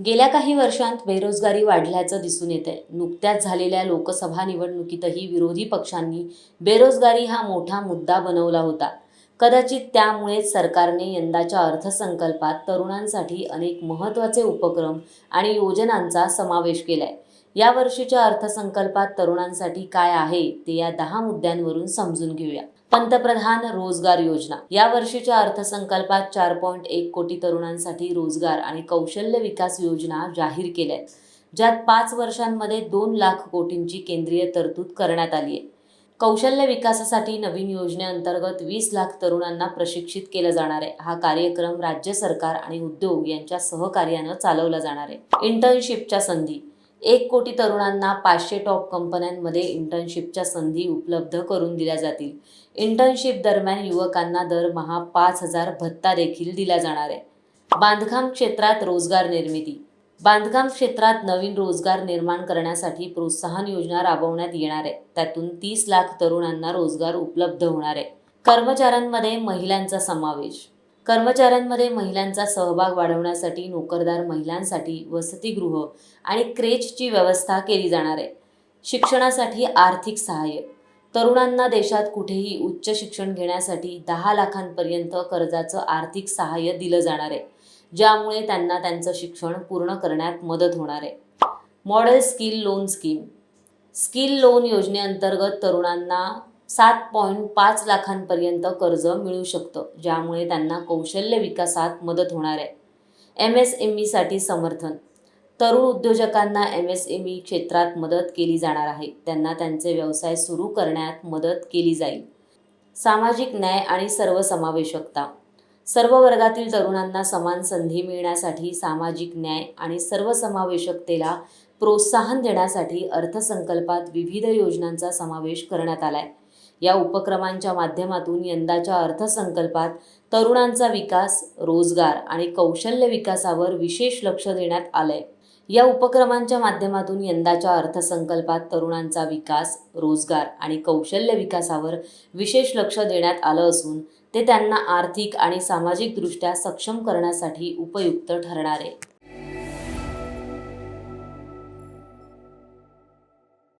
गेल्या काही वर्षांत बेरोजगारी वाढल्याचं दिसून येते नुकत्याच झालेल्या लोकसभा निवडणुकीतही विरोधी पक्षांनी बेरोजगारी हा मोठा मुद्दा बनवला होता. कदाचित त्यामुळेच सरकारने यंदाच्या अर्थसंकल्पात तरुणांसाठी अनेक महत्त्वाचे उपक्रम आणि योजनांचा समावेश केलाय. या वर्षीच्या अर्थसंकल्पात तरुणांसाठी काय आहे ते या दहा मुद्द्यांवरून समजून घेऊया. पंतप्रधान रोजगार योजना. या वर्षीच्या अर्थसंकल्पात चार पॉईंट एक कोटी तरुणांसाठी रोजगार आणि कौशल्य विकास योजना जाहीर केल्या आहेत ज्यात पाच वर्षांमध्ये दोन लाख कोटींची केंद्रीय तरतूद करण्यात आली आहे. कौशल्य विकासासाठी नवीन योजनेअंतर्गत वीस लाख तरुणांना प्रशिक्षित केलं जाणार आहे. हा कार्यक्रम राज्य सरकार आणि उद्योग यांच्या सहकार्यानं चालवला जाणार आहे. इंटर्नशिपच्या संधी एक कोटी तरुणांना पाचशे टॉप कंपन्यांमध्ये इंटर्नशिपच्या संधी उपलब्ध करून दिल्या जातील. इंटर्नशिप दरम्यान युवकांना दरमहा पाच हजार भत्ता देखील दिला जाणार आहे. बांधकाम क्षेत्रात रोजगार निर्मिती. बांधकाम क्षेत्रात नवीन रोजगार निर्माण करण्यासाठी प्रोत्साहन योजना राबवण्यात येणार आहे. त्यातून तीस लाख तरुणांना रोजगार उपलब्ध होणार आहे. कर्मचाऱ्यांमध्ये महिलांचा समावेश. कर्मचाऱ्यांमध्ये महिलांचा सहभाग वाढवण्यासाठी नोकरदार महिलांसाठी वसतिगृह आणि क्रेचची व्यवस्था केली जाणार आहे. शिक्षणासाठी आर्थिक सहाय्य. तरुणांना देशात कुठेही उच्च शिक्षण घेण्यासाठी दहा लाखांपर्यंत कर्जाचं आर्थिक सहाय्य दिलं जाणार आहे ज्यामुळे त्यांना त्यांचं शिक्षण पूर्ण करण्यात मदत होणार आहे. Model skill loan scheme. Skill loan योजनेअंतर्गत तरुणांना सात पॉईंट पाच लाखांपर्यंत कर्ज मिळू शकतं ज्यामुळे त्यांना कौशल्य विकासात मदत होणार आहे. एम एस एम ईसाठी समर्थन. तरुण उद्योजकांना एम एस एम ई क्षेत्रात मदत केली जाणार आहे. त्यांना त्यांचे व्यवसाय सुरू करण्यात मदत केली जाईल. सामाजिक न्याय आणि सर्वसमावेशकता. सर्व वर्गातील तरुणांना समान संधी मिळण्यासाठी सामाजिक न्याय आणि सर्वसमावेशकतेला प्रोत्साहन देण्यासाठी अर्थसंकल्पात विविध योजनांचा समावेश करण्यात आला आहे या उपक्रमांच्या माध्यमातून यंदाच्या अर्थसंकल्पात तरुणांचा विकास रोजगार आणि कौशल्य विकासावर विशेष लक्ष देण्यात आलंय. या उपक्रमांच्या माध्यमातून यंदाच्या अर्थसंकल्पात तरुणांचा विकास रोजगार आणि कौशल्य विकासावर विशेष लक्ष देण्यात आलं असून ते त्यांना आर्थिक आणि सामाजिकदृष्ट्या सक्षम करण्यासाठी उपयुक्त ठरणार आहे.